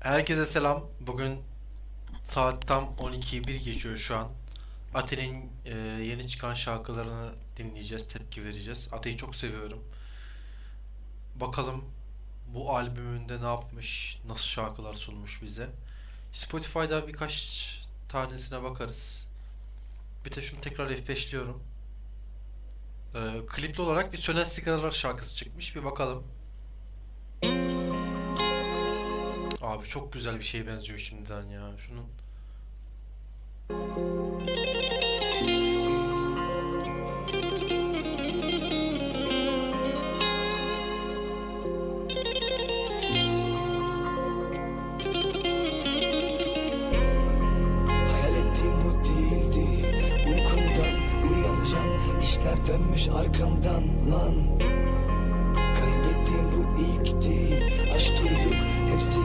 Herkese selam. Bugün saat tam 12'yi 1 geçiyor şu an. Ate'nin e, yeni çıkan şarkılarını dinleyeceğiz, tepki vereceğiz. Ate'yi çok seviyorum. Bakalım bu albümünde ne yapmış, nasıl şarkılar sunmuş bize. Spotify'da birkaç tanesine bakarız. Bir de şunu tekrar F5'liyorum. E, klipli olarak bir Sönen Sigaralar şarkısı çıkmış. Bir bakalım. Abi çok güzel bir şeye benziyor şimdiden ya. Şunun. İşler dönmüş arkamdan lan. Kaybettiğim bu ilk değil. Aşk duyduk hepsi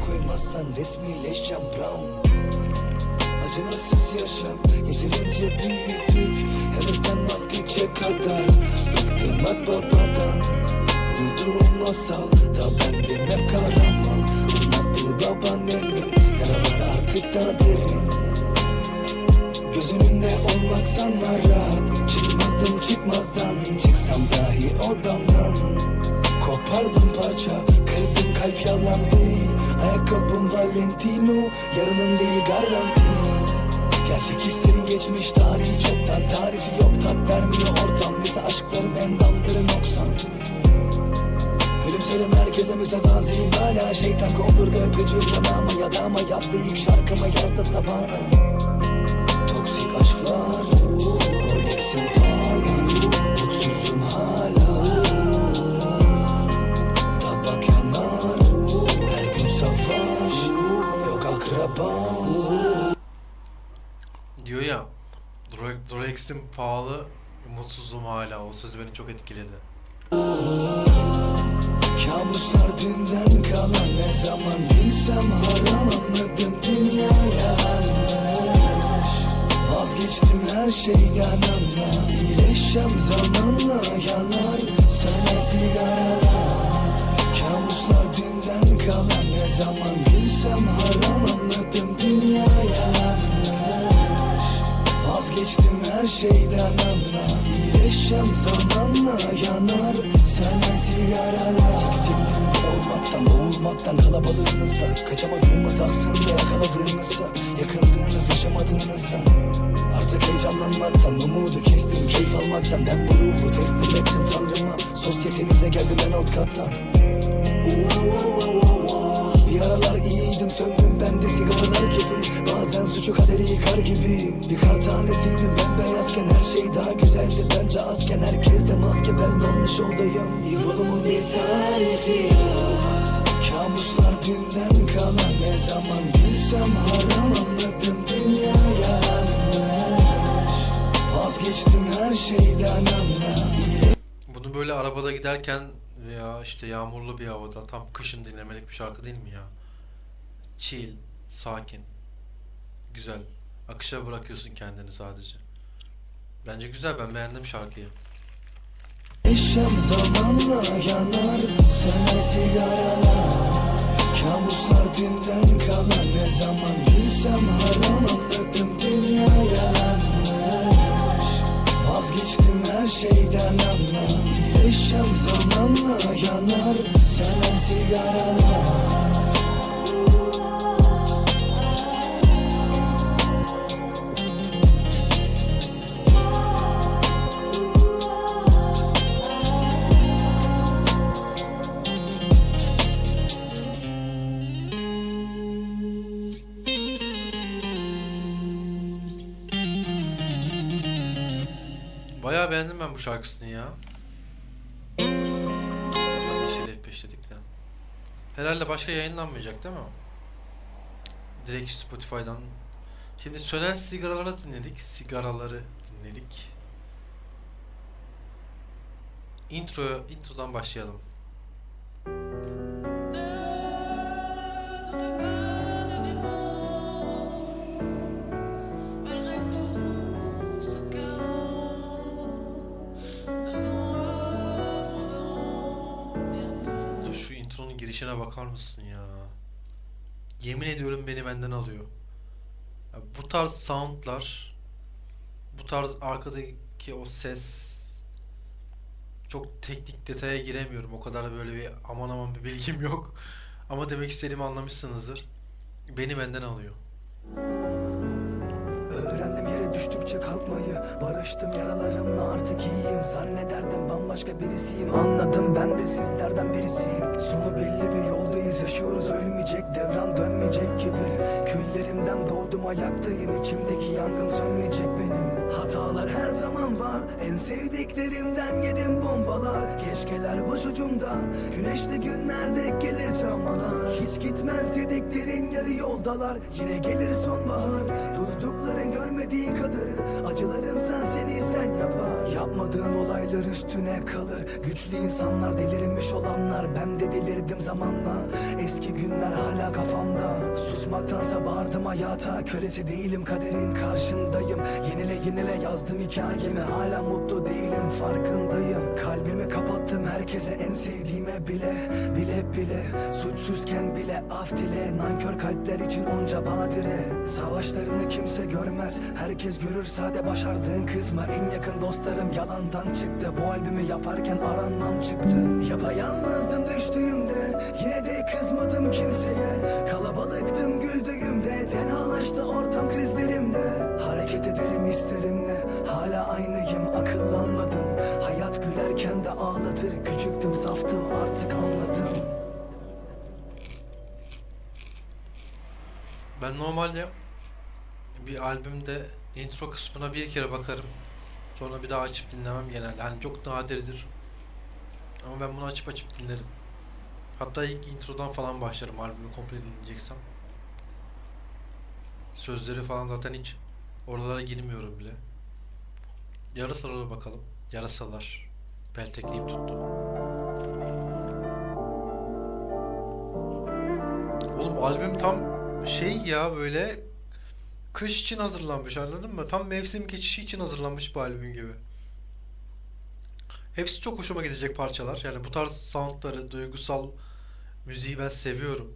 koymazsan resmileşeceğim Brown. Acımasız yaşam Yeterince büyüdük Hevesten vazgeçe kadar Bıktım bak babadan. Uyuduğum masal Da bendim hep kahraman. Anlattığı babaannemin Yaralar artık daha derin. Göz önünde olmak sanma rahat. Çıkmadım çıkmazdan Çıksam dahi odamdan. Kopardım parça Kırdım kalp yalan değil Ayakkabım Valentino Yarınım değil garanti. Gerçek hislerin geçmiş tarihi çoktan. Tarifi yok tat vermiyor ortam. Lise aşklarım endamları noksan Gülümserim herkese mütevaziyim hala. Şeytan kondurdu öpücüğü zamanıma Ya da ama yaptığı ilk şarkıma yazdım sabahına Rolex'in pahalı, mutsuzum hala. O söz beni çok etkiledi. Kabuslar dünden kalan ne zaman bilsem haram anladım. Dünya yanlış Vazgeçtim her şeyden anla iyileşeceğim zamanla yanar. Söner sigaralar. Kabuslar dünden kalan ne zaman her şeyden anla. İyileşeceğim zamanla yanar. Sönen sigaralar Tiksindim olmaktan boğulmaktan kalabalığınızda Kaçamadığımız aslında yakaladığımızsa Yakındığınız yaşamadığınızdan Artık heyecanlanmaktan umudu kestim Keyif almaktan. Ben bu ruhu teslim ettim tanrıma. Sosyetenize geldim en alt kattan. İyiydim söndüm ben de sigaralar gibi. Bazen suçu kaderi yıkar gibi Bir kar tanesiydim ben beyazken her şey daha güzeldi. Bence azken herkes de maske ben yanlış yoldayım Yolumun bir tarifi yok. Kabuslar dünden kalan ne zaman gülsem haram anladım. Dünya yanlış Vazgeçtim her şeyden anla Bunu böyle arabada giderken veya işte yağmurlu bir havada tam kışın dinlemelik bir şarkı değil mi ya? Chill, sakin, güzel. Akışa bırakıyorsun kendini sadece. Bence güzel ben beğendim şarkıyı. Yaşam zamanla yanar söner sigaralar Kabuslar dünden kalan ne zaman gülsem haram anladım dünya yanlış Vazgeçtim her şeyden anla İyileşeceğim zamanla yanar söner sigaralar Bayağı beğendim ben bu şarkısını ya. Yanlışıyla F5'ledik de. Herhalde başka yayınlanmayacak değil mi? Direkt Spotify'dan. Şimdi sönen sigaraları dinledik. Sigaraları dinledik. Intro, introdan başlayalım. Dur şu intronun girişine bakar mısın ya? Yemin ediyorum beni benden alıyor. Ya bu tarz soundlar, bu tarz arkadaki o ses çok teknik detaya giremiyorum. O kadar böyle bir aman aman bir bilgim yok. Ama demek istediğimi anlamışsınızdır. Beni benden alıyor. Öğrendim yere düştükçe kalkmayı. Barıştım yaralarımla artık iyiyim. Zannederdim bambaşka birisiyim. Anladım ben de sizlerden birisiyim. Sonu belli bir yoldayız yaşıyoruz. Ölmeyecek devran dönmeyecek gibi. Küllerimden doğdum ayaktayım. İçimdeki yangın sönmeyecek benim. Hatalar her zaman var. En sevdiklerimden yedim bombalar. Keşkeler başucumda. Güneşli günlerde gelir travmalar Hiç gitmez dediklerin yarı yoldalar. Yine gelir sonbahar. Duydukların görmediği kadarı. Acılarınsa seni sen yapar Yapmadığın olaylar üstüne kalır. Güçlü insanlar delirmiş olanlar. Ben de delirdim zamanla. Eski günler hala kafamda. Susmaktansa bağırdım hayata. Kölesi değilim kaderin karşındayım. Yenile yenile yazdım hikayemi. Hala mutlu değilim farkındayım. Kalbimi kapattım herkese en sevdiğime bile. Bile bile Suçsuzken bile af dile. Nankör kalpler için onca badire. Savaşlarını kimse görmez. Herkes görür sade başardığın kızma. En yakın dostlarım yalandan çıktı. Bu albümü yaparken aranmam çıktı. Yapayalnızdım düştüğümde. Yine de kızmadım kimseye. Kalabalıktım güldüğümde. Tenhalaştı ortam krizlerimde. Hareket ederim isterimle Hala aynıyım akıllanmadım. Hayat gülerken de ağlatır. Küçüktüm saftım artık anladım. Ben normalde bir albümde intro kısmına bir kere bakarım. Sonra bir daha açıp dinlemem genelde. Hani çok nadirdir. Ama ben bunu açıp açıp dinlerim. Hatta ilk introdan falan başlarım albümü komple dinleyeceksem. Sözleri falan zaten hiç oralara girmiyorum bile. Yarasalara bakalım. Yarasalar. Peltekleyip tuttu. Oğlum albüm tam şey ya böyle kış için hazırlanmış anladın mı? Tam mevsim geçişi için hazırlanmış bu albüm gibi. Hepsi çok hoşuma gidecek parçalar. Yani bu tarz soundları, duygusal müziği ben seviyorum.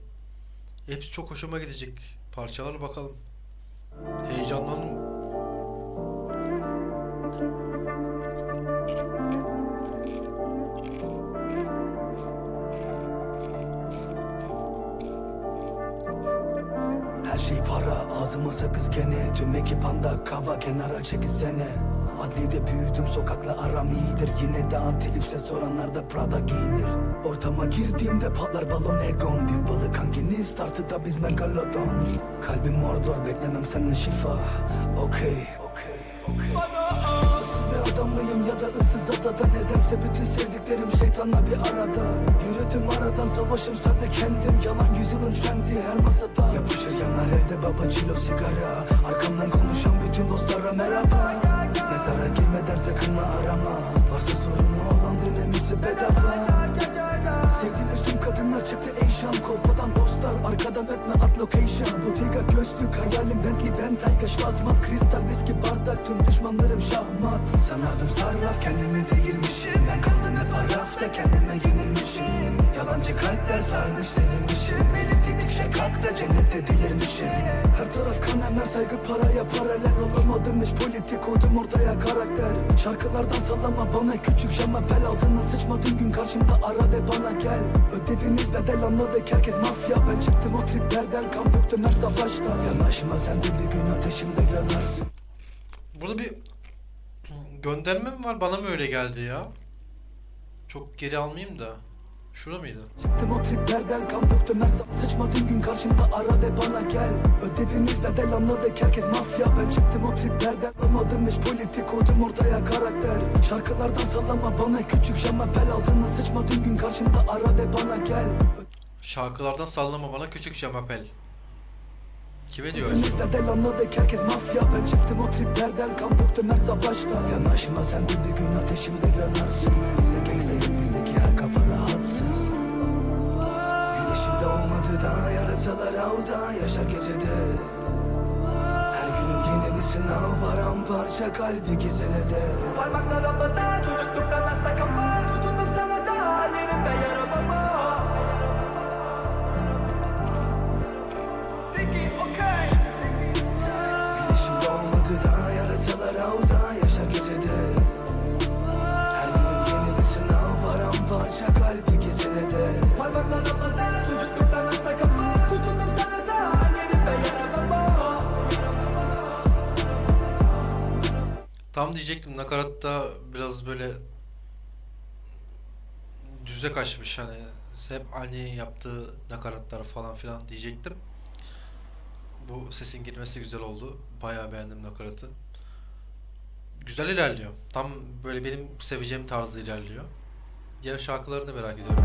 Hepsi çok hoşuma gidecek parçalar bakalım. Heyecanlandım. Her şey para ağzıma sakız gene. Tüm ekip anda kava kenara çekilsene. Adliyede büyüdüm sokakla aram iyidir. Yine de antilipse soranlar da Prada giyinir. Ortama girdiğimde patlar balon egon. Büyük balık hangini startı da biz megalodon. Kalbim mordor beklemem senden şifa. Okey. Issız bir adam mıyım ya da ıssız adada. Nedense bütün sevdiklerim şeytanla bir arada. Yürüdüm aradan savaşımsa da kendim Yalan yüzyılın trendi her masada. Yapışır yanar elde baba cilo sigara. Arkamdan konuşan bütün dostlara merhaba. Mezara girmeden sakın arama. Varsa sorunu olan dönemisi bedava Sevdiğim üstüm kadınlar çıktı Asian Kolpadan dostlar arkadan ötme at location. Bottega gözlük hayalim Bentley Bentayga Schwarzmat Kristal viski bardak. Tüm düşmanlarım şahmat. Sanardım sarraf kendimi değilmişim. Ben kaldım hep arafta kendime yenilmişim. Yalancı kalpler sarmış senin işin. Elim titrişe kalk da cennette delirmişim Her taraf kan emer saygı paraya paralel Olamadım hiç. Politik koydum ortaya karakter. Şarkılardan sallama bana küçük jama bel altına sıçmadığın gün karşımda ara ve bana gel Ödediğiniz bedel anladık herkes mafya Ben çıktım o triplerden kan döktüm her savaşta Yanaşma sen de bir gün ateşimde yanarsın Burada bir gönderme mi var? Bana mı öyle geldi ya? Çok geri almayayım da. Şurada mıydı? Çıktım o triplerden kan döktüm her sa- Sıçmadığın gün karşımda ara ve bana gel Ödediğiniz bedel anladık herkes mafya Ben çıktım o triplerden Anlamadım hiç politik koydum ortaya karakter Şarkılardan sallama bana küçük jama bel altına Sıçmadığın gün karşımda ara ve bana gel Şarkılardan sallama bana küçük Jamapel. Kime diyor acaba? bedel anladık herkes mafya. Ben çıktım o triplerden kan döktüm her savaşta. Yanaşma sen de bir gün ateşimde yanarsın. Bizde gangsta bizdeki her kafa rahatsız. Güneşim doğmadı daha yarasalar avda. Yaşar gecede. Her günüm yeni bir sınav paramparça kalp iki senede. Parmaklar havada çocukluktan hasta kafa Tam diyecektim nakaratta biraz böyle düze kaçmış hani hep aynı yaptığı nakaratlar falan filan diyecektim. Bu sesin girmesi güzel oldu. Bayağı beğendim nakaratı. Güzel ilerliyor. Tam böyle benim seveceğim tarzda ilerliyor. Diğer şarkılarını merak ediyorum.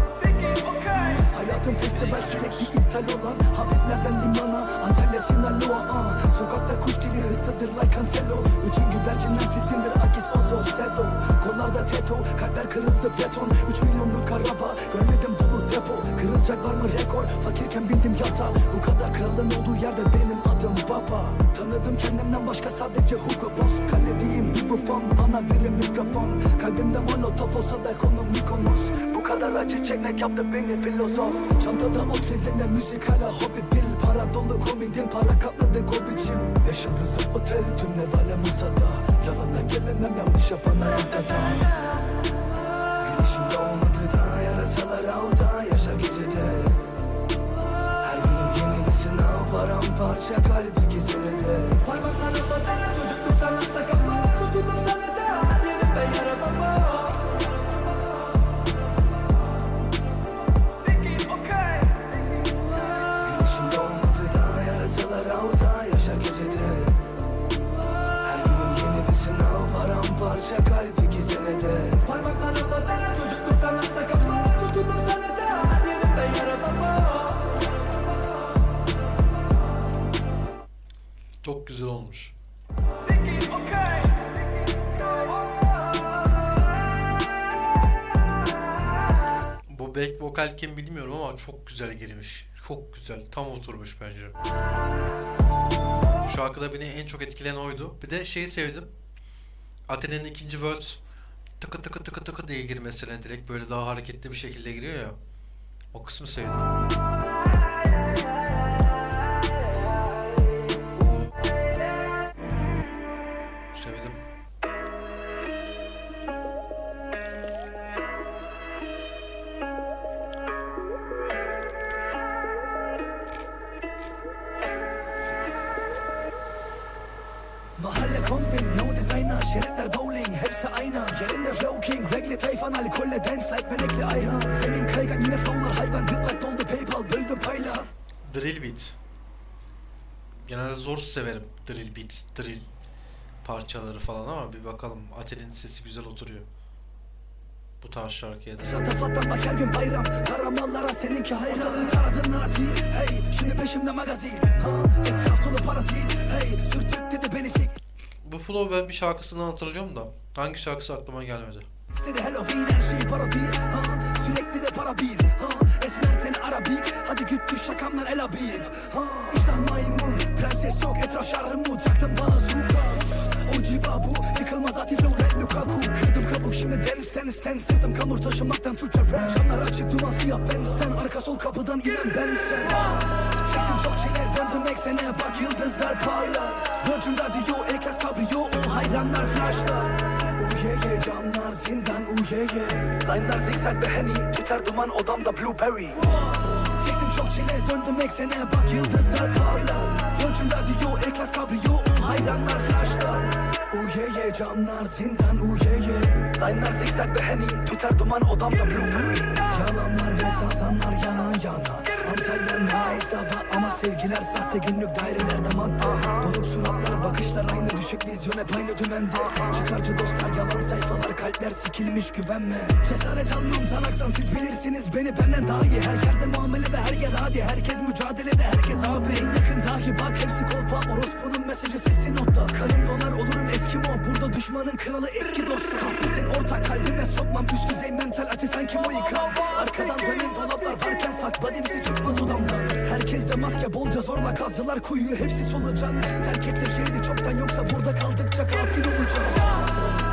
Hayatım festival sürekli iptal olan Habiblerden limana Antalya Sinaloa ah. Sokakta kuş dili hızlıdır like Cancelo Bütün güvercinler sizindir Akis Ozo Sedo Kollarda teto Kalpler kırıldı beton 3 milyonluk araba Görmedim depo Kırılacak var mı rekor? Fakirken bindim yata Bu kadar kralın olduğu yerde benim adım baba Tanıdım kendimden başka sadece Hugo Boss. Kaledeyim bir bu fon Bana verin mikrofon. Kalbimde molotof olsa da konum Mykonos. Bu kadar acı çekmek yaptı beni filozof. Çantada o treninde müzik hala hobi. Bil Para dolu komedin para katladı go biçim Beş yıldızlı otel tüm ne vale masada. Yalana gelemem yanlış yapana ortada sınav paramparça kalbi gizlede Parmaklar havada çocukluktan hasta kafa Tutundum sana da. Her yerimde yara baba güzel olmuş. Bu back vokal kim bilmiyorum ama çok güzel girmiş. Çok güzel. Tam oturmuş bence. Bu şarkıda beni en çok etkileyen oydu. Bir de şeyi sevdim. Atene'nin ikinci verse tıkı tıkı tıkı tıkı diye girmesine direkt böyle daha hareketli bir şekilde giriyor ya. O kısmı. Sevdim. Kaygan yine flowlar hayvan Gırtlak doldu paypal, böldüm payla Drill beat. Genelde zor severim drill beat, drill parçaları falan ama bir bakalım Atene'nin sesi güzel oturuyor. Bu tarz şarkıya da. Şatafattan bak her gün bayram Karamallara seninki hayran taradın narratif Hey şimdi peşimde magazin ha, Etraf dolu parazit Hey sürtük dedi beni sik Bu flow ben bir şarkısından hatırlıyorum da hangi şarkısı aklıma gelmedi. İstedi Halloween her şey parodi ha, Sürekli de para bir ha, Esmer teni Arabik Hadi güttü şakamdan el abib ha, İştah maymun Prenses yok etraf şarmut Yaktım bazuka OG babu Yıkılmaz atif flow red Lukaku. Kırdım kabuk şimdi dance dance dance Sırtım kamur taşımaktan Türkçe rap Camlar açık duman siyah benzden Arka sol kapıdan inen ben sen. Çektim çok çile döndüm eksene. Bak yıldızlar parlar Virgin Radio ekles kabriyo O hayranlar flashlar zindan UYG Line'lar zigzag ve henny Tüter duman odamda blueberry Çektim çok çile döndüm eksene. Bak yıldızlar parlar Virgin Radio ekles kabriyo O hayranlar flashlar. UYG camlar zindan UYG Line'lar zigzag ve henny Tüter duman odamda blueberry Yalanlar ve sazanlar yan yana Antalya nice hava ama sevgiler sahte günlük dairelerde madde. Donuk suratlar bakışlar aynı düşük vizyon hep aynı dümende. Çıkarcı dostlar yalan sayfalar kalpler sikilmiş güvenme. Cesaret almam sanaksan siz bilirsiniz beni benden daha iyi. Her yerde muamelede her yer hadi herkes mücadelede herkes abi. En yakın dahi bak hepsi kolpa. Orospunun mesajı sesi notta. Kanım donar olurum eskimo burada düşmanın kralı eski dostu. Kahpesin ortak kalbime sokmam. Üst düzey mental ati sanki moikam Arkadan dönen dolaplar varken fuck body'msi zorla kazdılar kuyuyu hepsi solucan Terk ettim şehri çoktan yoksa burada kaldıkça katil olacağım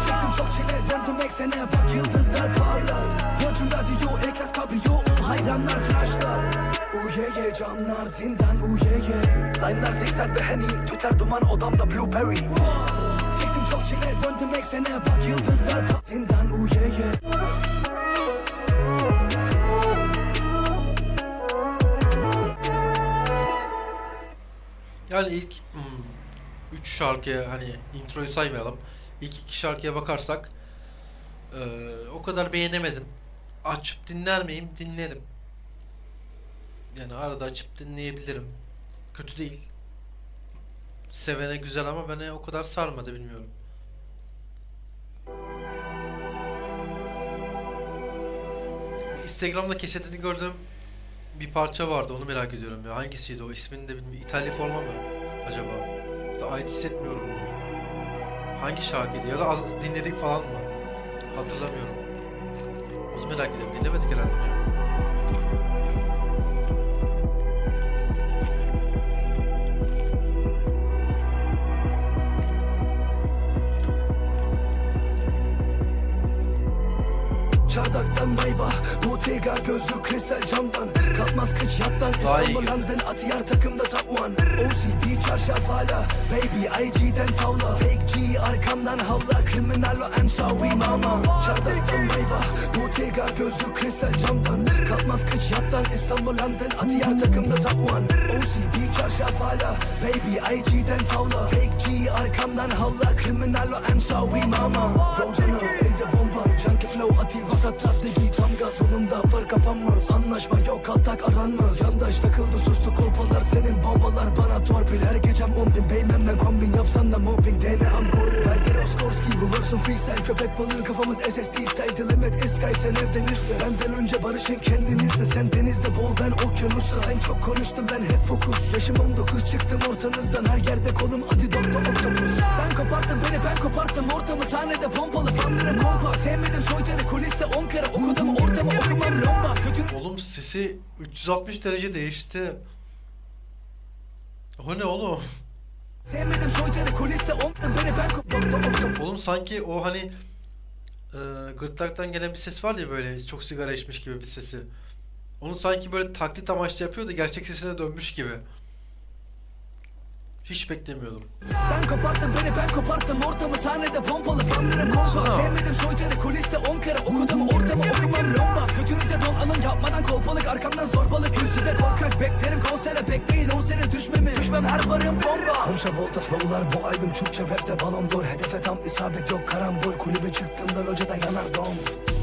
Çektim çok çile döndüm eksene bak yıldızlar parlar. Virgin Radio ekles kabriyo o hayranlar flashlar. UYG camlar zindan UYG Line'lar zigzag ve henny tüter duman odamda blueberry Çektim çok çile döndüm eksene bak yıldızlar zindan UYG Yani ilk 3 şarkıya hani introyu saymayalım. İlk iki şarkıya bakarsak eee, o kadar beğenemedim. Açıp dinler miyim? Dinlerim. Yani arada açıp dinleyebilirim. Kötü değil. Sevene güzel ama beni o kadar sarmadı bilmiyorum. Instagram'da kesetini gördüğüm bir parça vardı onu merak ediyorum ya. Hangisiydi o? İsmini de bilmiyorum. İtalya forma mı acaba? Da ait hissetmiyorum bunu. Hangi şarkıydı ya da az dinledik falan mı? Hatırlamıyorum. Onu merak ediyorum. Dinlemedik herhalde onu ya. Çardaktan Maybach Bottega gözlü kristal camdan. Kalkmaz kıç yattan. İstanbul. London Atiyar takımda top one. OCB çarşaf hala. Baby IG'den favla. Fake G arkamdan havla. Kriminal o I'm sorry mama. Çardaktan Maybach Bottega gözlü kristal camdan. Kalkmaz kıç yattan. İstanbul London Atiyar takımda top one. OCB çarşaf hala. Baby IG'den favla. Fake G arkamdan havla. Kriminal o I'm sorry mama. Rojana elde bomba. Junkie flow ati ratat digi tam gaz Yolunda far kapanmaz. Anlaşma yok kaltak aranmaz. Yandaş takıldı sustu kolpalar Senin. Bombalar bana torpil. Her gecem on bin. Beymenle kombin. Yapsan da mobbing. DNA'm gori Haydi Roskorski bu version freestyle Köpek balığı kafamız SSD style. The limit is sky. Sen evden işte Benden önce barışın kendinizde Sen denizde bol ben okyanusta. Sen çok konuştun ben hep fokus. Yaşım 19 çıktım ortanızdan. Her yerde kolum ati dokta oktopus. Sen koparttın beni ben koparttım. Ortamı Sahnede pompalı fanlarım kompa Sevmedim soytarı kuliste 10 kere. Okudum ortamı Oğlum sesi 360 derece değişti. O ne oğlum? sevmedim soytarı kuliste 10 kere beni ben kop dokta oktopus Oğlum sanki o hani e, gırtlaktan gelen bir ses var ya böyle çok sigara içmiş gibi bir sesi. Onu sanki böyle taklit amaçlı yapıyordu gerçek sesine dönmüş gibi. Hiç beklemiyordum. Sen koparttın beni ben koparttım ortamı. Sahnede pompalı fanlarım kompa. Sevmedim soytarı kuliste 10 kere okudum. Ortamı okumam lomba. Götünüze don alın yapmadan kolpalık. Arkamdan zorbalık. Yüz size korkak beklerim. Konsere bekleyin o sene düşmemi. Düşmem her barım bomba. Konşa volta flowlar bu albüm Türkçe rapte balon d'or Hedefe tam isabet yok karambol. Kulübe çıktığımda locada yanar dom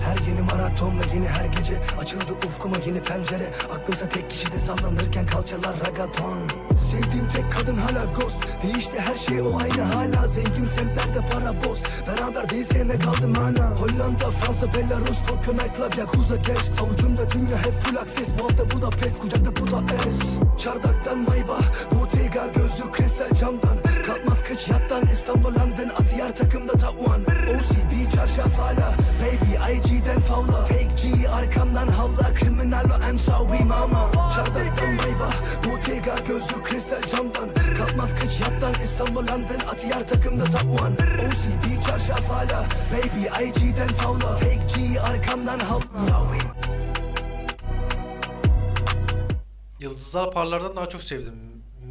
her yeni maraton ve yeni her gece Açıldı ufkuma yeni pencere. Aklımsa tek kişide sallanırken kalçalar ragaton. Sevdiğim tek kadın hala ghost. Değişti her şey o aynı hala. Zengin semtlerde para boz. Beraber değilse ne kaldım hala. Hollanda, Fransa, Belarus, Tokyo Nightclub, Yakuza guest Avucumda dünya hep full access. Bu hafta Budapest, kucakta Budapest Çardaktan Maybach, Bottega gözlü kristal camdan Kalkmaz kıç yattan İstanbul London Atiyar takımda top one. OCB çarşaf hala Baby IG'den favla. Fake G arkamdan havla Kriminal I'm sorry mama. Çardaktan Maybach Bottega gözlü kristal camdan. Kalkmaz kıç yattan İstanbul London Atiyar takımda top one. OCB çarşaf hala Baby IG'den favla. Fake G arkamdan havla. Yıldızlar Parlar'dan daha çok sevdim.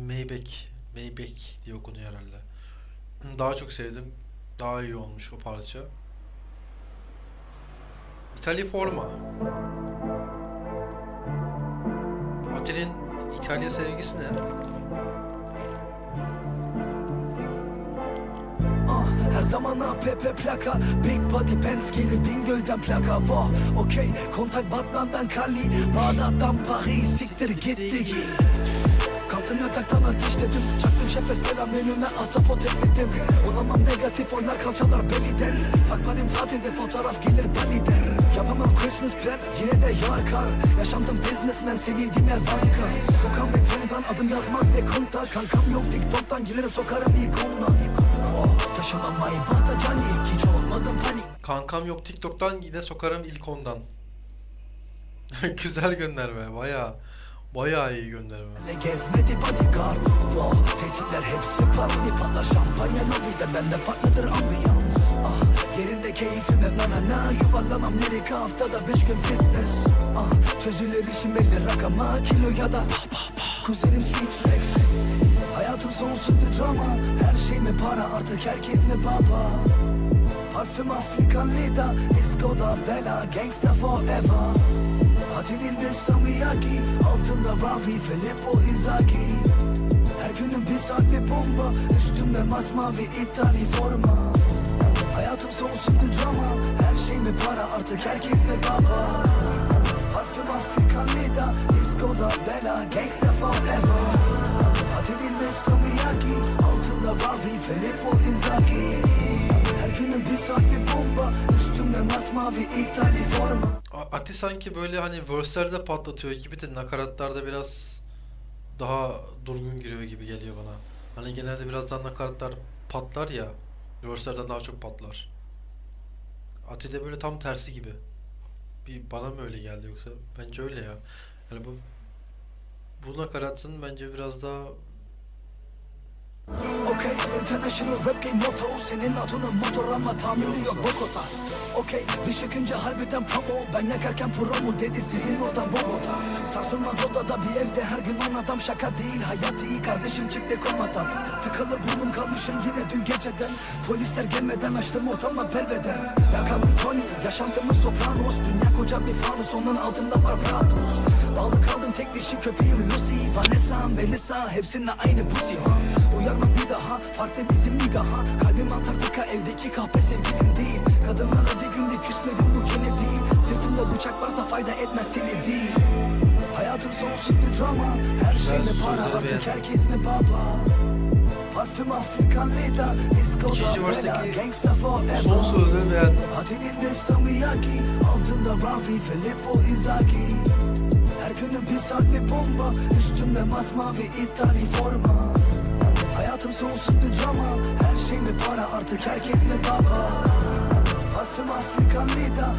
Maybach. Maybach diye okunuyor herhalde. Daha çok sevdim. Daha iyi olmuş o parça. İtalya forma. Ati'nin İtalya sevgisi ne? Ah, her zaman APP plaka Big body Benz gelir Bingöl'den plaka Vah okey kontak Batman ben Kali Bağdat'tan Paris siktir gitti ki Kalktım yataktan ateşledim Çaktım şefe selam önüme ahtapot ekledim. Olamam negatif oynar kalçalar belly dance Fakmadım tatilde fotoğraf gelir Bali'den Yapamam Christmas plan yine de yağar kar Yaşandım businessman sevdiğim yer banka. Kokan betondan adım yazmak de konta. Kankam yok TikTok'tan girene sokarım ilk ondan Oh, taşımam Maybach'ta cani Hiç olmadım panik. Kankam yok TikTok'tan yine sokarım ilk ondan. Güzel gönderme. Baya baya iyi gönderme. Ne gezmedi bodyguard Wow, tehditler hepsi parodi patlar şampanya lobide. Bende farklıdır ambiyans. Ah, yerinde keyfim hep na na. Na Yuvarlamam lirik haftada beş gün fitness. Ah, çözülür işim elli rakama Kilo ya da pa pa pa. Kuzenim street flex. Hayatım sonsuz bir drama. Her şey mi para? Artık herkes mi baba? Parfüm Afrikan Lida Disco'da bela Gangsta forever Atinin Mr. Miyagi Altında Ravi Filippo Inzaghi. Her günüm bir saatli bomba Üstümde masmavi İtali forma. Hayatım sonsuz bir drama Her şey mi para? Artık herkes mi baba? Parfüm Afrikan Lida Disco'da bela Gangsta forever. Atedilmez Tomiyaki Altında Ravi Filippo Inzaghi günün bir saatli bomba Üstümde masmavi ithali forma Ati sanki böyle hani verse'lerde patlatıyor gibi de nakaratlarda biraz daha durgun giriyor gibi geliyor bana. Hani genelde birazdan nakaratlar patlar ya. Verse'lerde daha çok patlar. Ati de böyle tam tersi gibi. Bir bana mı öyle geldi yoksa? Bence öyle ya. Yani bu bu nakaratın bence biraz daha Okey international rap game motto Senin adının motor ama tahammülü yok Bogota Okey diş çökünce harbiden promo Ben yakarken promo dedi sizin oradan Bogota Sarsılmaz odada bir evde her gün on adam şaka değil Hayat iyi kardeşim çıktı komadan Tıkalı burnum kalmışım yine dün geceden. Polisler gelmeden açtım ortama belveder Lakabım Tony yaşantımız sopranos. Dünya koca bir fanus onun altında var Prados Bağlı kaldım tek dişi köpeğim Lucy Vanessa, Melissa hepsinde aynı pussy Uyarmam bir daha farklı bizim nigaha. Kalbim Antarktika evdeki kahpe sevgilim değil. Kadınlara bir günde küsmedim bu yeni değil. Sırtımda bıçak varsa fayda etmez seni değil. Hayatım sonsuz bir drama. Her şey mi para? artık herkes mi baba? Parfüm Afrikan Lida Disco'da versteki Gangsta forever. son sözleri beğendim. Atedilmez Tomiyaki Altında Ravi Filippo Inzaghi. Her günün bir saatli bomba? Üstümde masmavi ithali forma Hayatım sonsuz bir drama Her şey mi para artık herkes mi baba Parfüm Afrikan Lida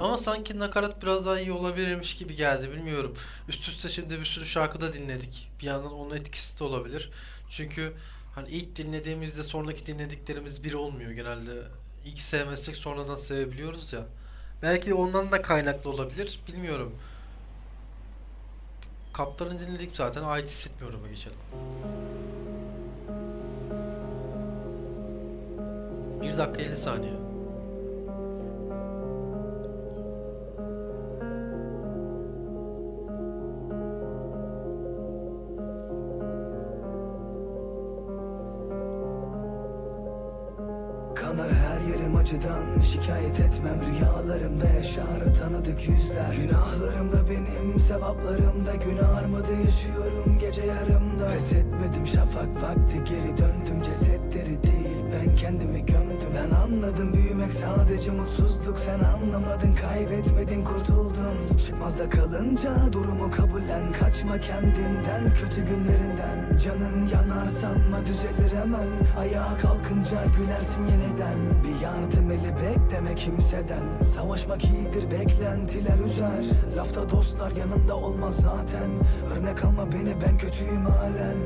Ama sanki nakarat biraz daha iyi olabilirmiş gibi geldi bilmiyorum. Üst üste şimdi bir sürü şarkıda dinledik. Bir yandan onun etkisi de olabilir. Çünkü hani ilk dinlediğimizde sonraki dinlediklerimiz bir olmuyor genelde. İlk sevmezsek sonradan sevebiliyoruz ya. Belki ondan da kaynaklı olabilir. Bilmiyorum. Kaptanı dinledik zaten. Ait hissetmiyorum'a geçelim. Bir dakika 50 saniye. Acıdan Şikayet etmem. Rüyalarımda yaşar tanıdık yüzler. Günahlarım da benim sevaplarım da Gün armadı yaşıyorum gece yarımda. Pes etmedim şafak vakti geri döndüm. Cesetleri değil ben kendimi gömdüm. Ben anladım büyümek sadece mutsuzluk. Sen anlamadın kaybetmedin kurtuldun. Çıkmazda kalınca durumu kabullen. Kaçma kendinden kötü günlerinden. Canın yanar sanma düzelir hemen? Ayağa kalkınca gülersin yeniden. Bir yardım eli bekleme kimseden. Savaşmak iyidir beklentiler üzer. Lafta dostlar yanında olmaz zaten. Örnek alma beni ben kötüyüm halen.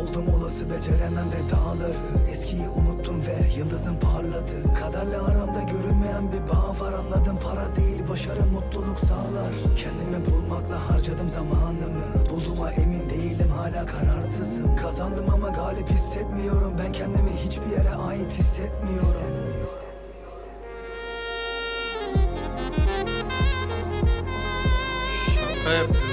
Oldum olası beceremem ve dağları. Eskiyi unuttum ve yıldızım parladı. Kaderle aramda görünmeyen bir bağ var. Anladım para değil başarı mutluluk sağlar. Kendimi bulmakla harcadım zamanımı. Bulduğuma emin değilim hala kararsızım. Kazandım ama galip hissetmiyorum. Ben kendimi hiçbir yere ait hissetmiyorum Şaka.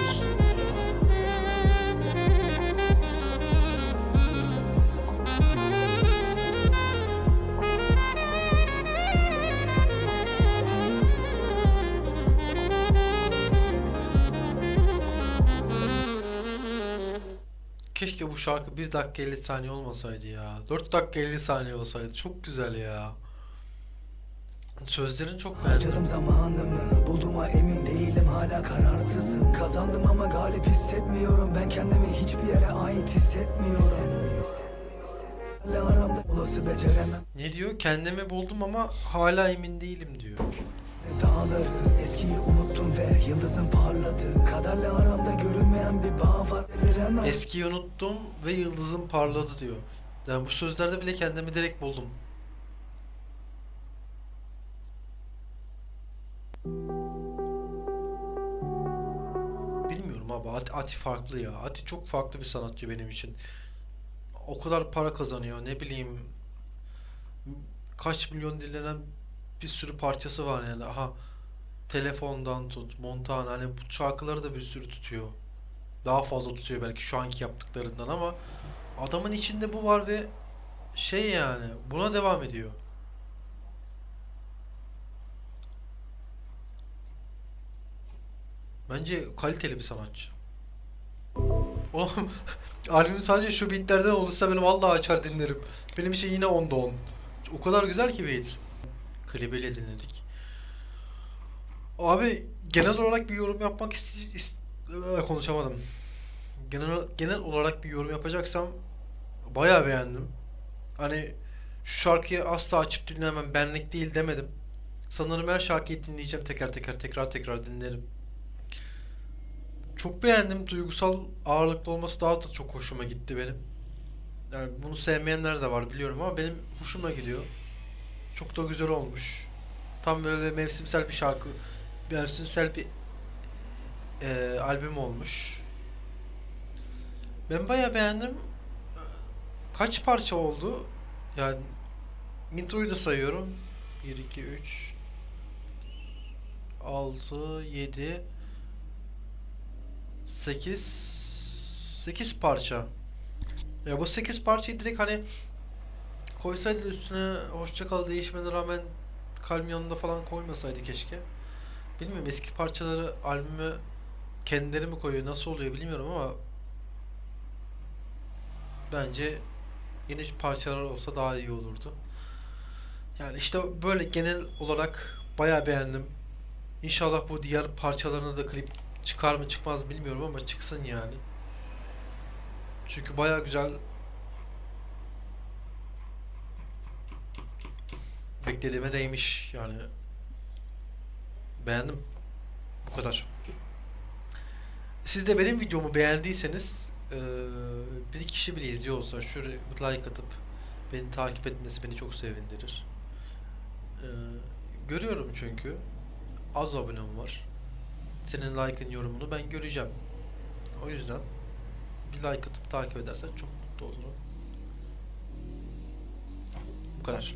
Keşke bu şarkı 1 dakika 50 saniye olmasaydı ya. 4 dakika 50 saniye olsaydı. Çok güzel ya. Sözlerini çok beğendim. Harcadım zamanımı Bulduğuma emin değilim hala kararsızım Kazandım ama galip hissetmiyorum Ben kendimi hiçbir yere ait hissetmiyorum Hala aramda olası beceremem Ne diyor? Kendimi buldum ama hala emin değilim diyor. Dağları eskiyi unuttum ve yıldızım parladı Kaderle aramda görünmeyen bir bağ var Eskiyi unuttum ve yıldızım parladı diyor. Yani bu sözlerde bile kendimi direkt buldum. Bilmiyorum abi. Ati, Ati farklı ya. Ati çok farklı bir sanatçı benim için. O kadar para kazanıyor. Ne bileyim kaç milyon dinlenen bir sürü parçası var yani. Aha telefondan tut, Montana hani bu şarkıları da bir sürü tutuyor. Daha fazla tutuyor belki şu anki yaptıklarından ama adamın içinde bu var ve şey yani buna devam ediyor. Bence kaliteli bir sanatçı. Oğlum albüm sadece şu beatlerden olursa benim vallahi açar dinlerim. Benim için yine 10'da 10. O kadar güzel ki beat. Klibiyle dinledik. Abi genel olarak bir yorum yapmak ist ist- konuşamadım. Genel genel olarak bir yorum yapacaksam bayağı beğendim. Hani şu şarkıyı asla açıp dinlemem benlik değil demedim. Sanırım her şarkıyı dinleyeceğim teker teker tekrar tekrar dinlerim. Çok beğendim. Duygusal ağırlıklı olması daha da çok hoşuma gitti benim. Yani bunu sevmeyenler de var biliyorum ama benim hoşuma gidiyor. Çok da güzel olmuş. Tam böyle mevsimsel bir şarkı, mevsimsel bir eee, albüm olmuş. Ben bayağı beğendim. Kaç parça oldu? Yani introyu da sayıyorum. 1, 2, 3 6, 7 8 8 parça. Ya bu 8 parçayı direkt hani koysaydı üstüne hoşça kal değişmene rağmen kalbim yanında falan koymasaydı keşke. Bilmiyorum eski parçaları albüme kendileri mi koyuyor nasıl oluyor bilmiyorum ama bence yeni parçalar olsa daha iyi olurdu. Yani işte böyle genel olarak bayağı beğendim. İnşallah bu diğer parçalarına da klip çıkar mı çıkmaz bilmiyorum ama çıksın yani. Çünkü bayağı güzel beklediğime değmiş yani. Beğendim. Bu kadar. Siz de benim videomu beğendiyseniz bir kişi bile izliyor olsa şuraya like atıp beni takip etmesi beni çok sevindirir. Görüyorum çünkü az abonem var. Senin like'ın yorumunu ben göreceğim. O yüzden bir like atıp takip edersen çok mutlu olurum. Bu kadar.